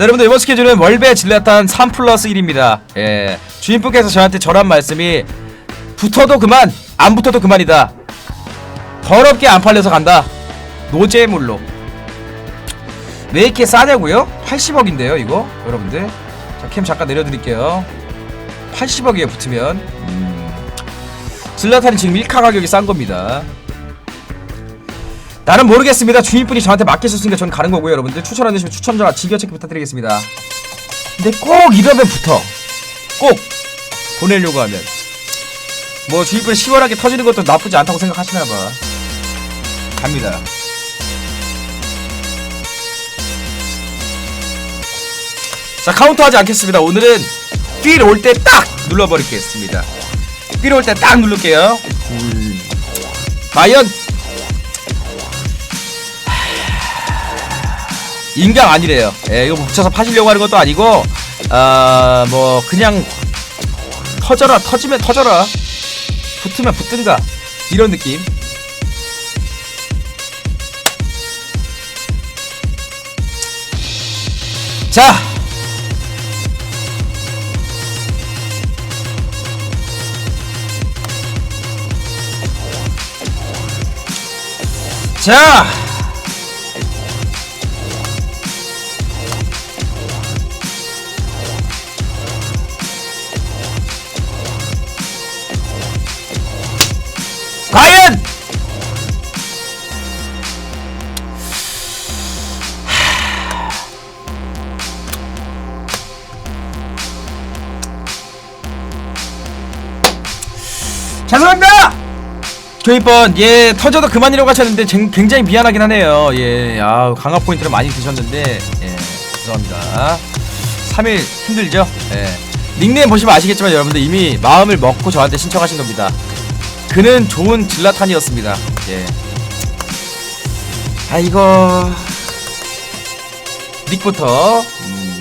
자 여러분들 이번 스케줄은 월배 질라탄 3 플러스 1입니다. 예. 주인분께서 저한테 전한 말씀이 붙어도 그만 안 붙어도 그만이다. 더럽게 안 팔려서 간다. 노재물로. 왜 이렇게 싸냐고요? 80억인데요 이거? 여러분들. 자캠 잠깐 내려드릴게요. 80억이에요 붙으면 음. 질라탄이 지금 1카 가격이 싼 겁니다 나는 모르겠습니다. 주인분이 저한테 맡기셨으니까 저는 가는 거고요 여러분들. 추천 안 되시면 추천 전화 즐겨 체크 부탁드리겠습니다. 근데 꼭 이러면 붙어. 꼭 보내려고 하면. 뭐 주인분이 시원하게 터지는 것도 나쁘지 않다고 생각하시나 봐. 갑니다. 자 카운터 하지 않겠습니다. 오늘은 필올때 딱 눌러버리겠습니다. 필올때 딱 누를게요. 음. 과연 인강 아니래요. 예, 이거 붙여서 파시려고 하는 것도 아니고 아 뭐 그냥 터져라 터지면 터져라. 붙으면 붙든가. 이런 느낌. 자! 자, 과연 죄송합니다. 교입번 예 터져도 그만이라고 하셨는데 쟁- 굉장히 미안하긴 하네요. 예, 아 강화 포인트를 많이 드셨는데 예 죄송합니다. 3일 힘들죠? 예 닉네임 보시면 아시겠지만 여러분들 이미 마음을 먹고 저한테 신청하신 겁니다. 그는 좋은 질라탄이었습니다. 예. 아 이거 닉부터 음,